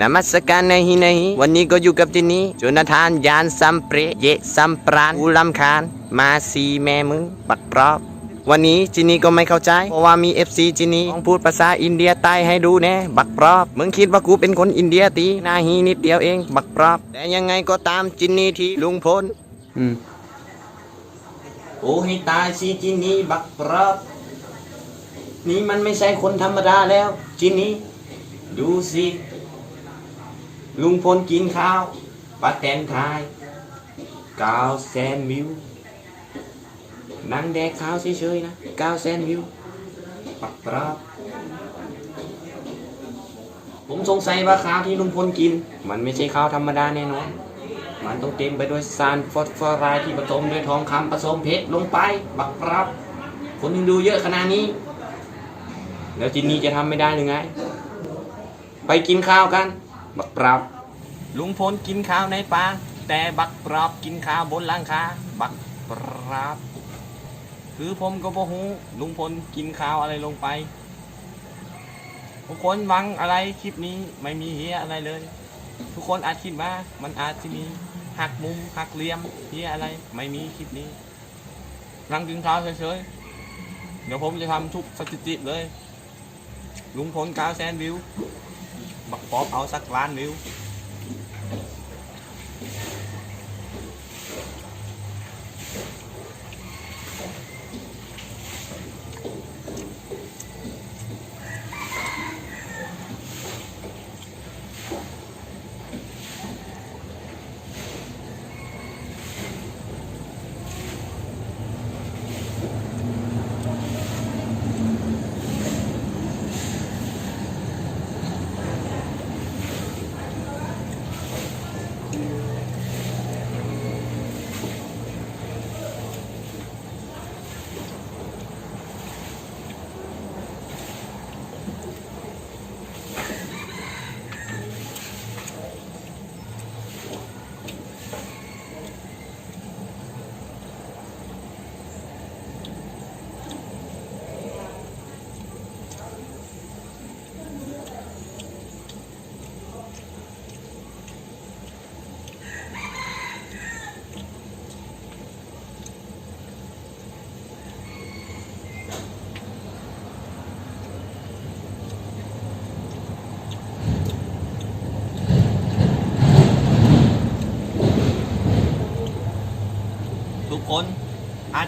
นามัสการในฮินาฮิวันนี้ก็อยู่กับจินนี่โจนาธานยานซัมเปรเยซัมปรานอูลำคาญมาซีแม่มึงบักปรอบ วันนี้จินนี่ก็ไม่เข้าใจ เพราะว่ามี FC จินนี่ต้องพูดภาษาอินเดียใต้ให้ดูแน่บักปรอบ มึงคิดว่ากูเป็นคนอินเดียตีหนาฮีนิดเดียวเอง บักปรอบ แต่ยังไงก็ตามจินนี่ที่ลุงพลอืมโอ้ให้ตายสิจินนี่บักปรอบ นี่มันไม่ใช่คนธรรมดาแล้วจินนี่ดูสิ ลุงพลกินข้าวป้าแตนทายกาวแซนวิวนั่งแดกข้าวเฉยๆนะกาวแซนวิวปักปราบผมสงสัยว่าข้าวที่ลุงพลกิน มันไม่ใช่ข้าวธรรมดาแน่นอนมันต้องเต็มไปด้วยสารฟอสฟอรด์ที่ผสมด้วยทองคำผสมเพชรลงไปบักปรับ คนถึงดูเยอะขนาดนี้ แล้วจินนี่จะทำไม่ได้หรือไง ไปกินข้าวกัน บักปรับลุงพลกินข้าวในป่าแต่บักปรับกินข้าวบนหลังคาบักปรับคือผมก็บ่ฮู้ลุงพลกินข้าวอะไรลงไปทุกคนวังอะไรคลิปนี้ไม่มีเฮียอะไรเลย ทุกคนอาจคิดว่ามันอาจจะมีหักมุมหักเหลี่ยมเฮียอะไรไม่มีคลิปนี้นั่งกินข้าวเฉยๆเดี๋ยวผมจะทำทุกสถิติเลยลุงพลกาวแซนวิว บักป๊อปเ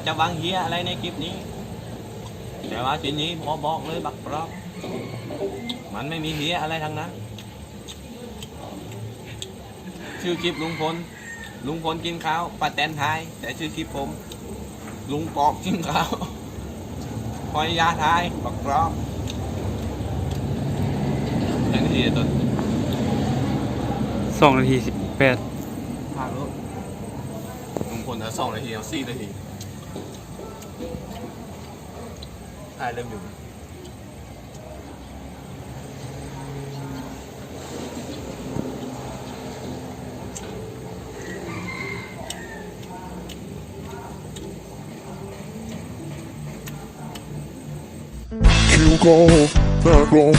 จจะหวังเฮียอะไรในคลิปนี้ แต่ว่าทีนี้พอบอกเลยบักปรอบมันไม่มีเฮียอะไรทั้งนั้น ชื่อคลิปลุงพล ลุงพลกินข้าวป้าแตนทาย แต่ชื่อคลิปผม ลุงปอกกินข้าวพอยยาทายบักปรอบแทนที่จะต้นสองนาทีสิบแปดพาลุลุงพลจะสองนาทีเอาสี่นาที ทายเริ่มอยู่คิ้วโกหน้ากลม